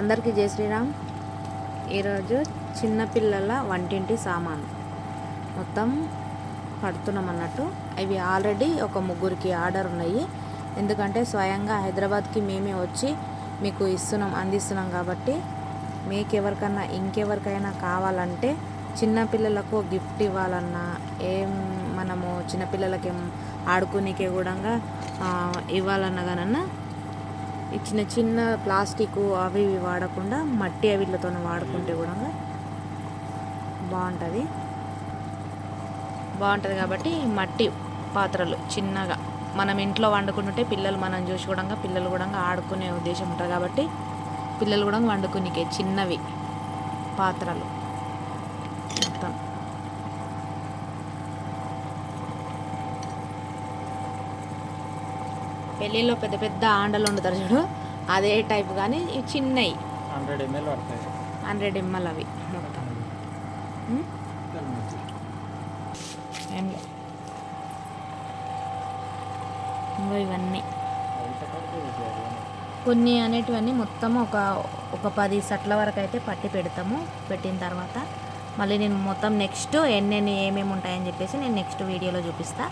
అందరికీ జై శ్రీరామ్. ఈరోజు చిన్నపిల్లల వంటింటి సామాను. మొత్తం పడుతున్నాం అన్నట్టు. ఇవి ఆల్రెడీ ఒక ముగ్గురికి ఆర్డర్ ఉన్నాయి. ఎందుకంటే స్వయంగా హైదరాబాద్కి మేమే వచ్చి మీకు ఇస్తున్నాం అందిస్తున్నాం కాబట్టి మీకు ఎవరికన్నా ఇంకెవరికైనా కావాలంటే చిన్నపిల్లలకు గిఫ్ట్ ఇవ్వాలన్నా ఏం మనము చిన్నపిల్లలకి ఏం ఆడుకునేకే కూడా ఇవ్వాలన్నా కానన్నా చిన్న చిన్న ప్లాస్టిక్ అవి ఇవి వాడకుండా మట్టి అవిట్లతో వాడుకుంటే కూడా బాగుంటుంది. బాగుంటుంది కాబట్టి మట్టి పాత్రలు చిన్నగా మనం ఇంట్లో వండుకుంటుంటే పిల్లలు మనం చూసి కూడా పిల్లలు కూడా ఆడుకునే ఉద్దేశం ఉంటుంది కాబట్టి పిల్లలు కూడా వండుకునికే చిన్నవి పాత్రలు మొత్తం. పెళ్ళిలో పెద్ద పెద్ద ఆండలు వండుతారు చూడు. అదే టైప్ కానీ ఇవి చిన్నవి హండ్రెడ్ ఎంఎల్ పడతాయి. హండ్రెడ్ ఎంఎల్ అవి మొత్తం. ఉమ్? ఏం లే ఇంకో ఇవన్నీ. కొన్ని అనేటివన్నీ మొత్తం ఒక ఒక పది సట్ల వరకు అయితే పట్టి పెడతాము. పెట్టిన తర్వాత మళ్ళీ నేను మొత్తం నెక్స్ట్ ఎన్నెన్ని ఏమేమి ఉంటాయని చెప్పేసి నేను నెక్స్ట్ వీడియోలో చూపిస్తా.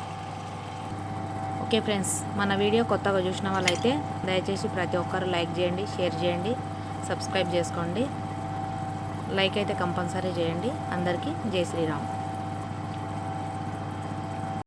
ఓకే ఫ్రెండ్స్ మన వీడియో కొత్తగా చూసిన వాళ్ళైతే దయచేసి ప్రతి ఒక్కరు లైక్ చేయండి షేర్ చేయండి సబ్స్క్రైబ్ చేసుకోండి. లైక్ అయితే కంపల్సరీ చేయండి. అందరికీ జై శ్రీరామ్.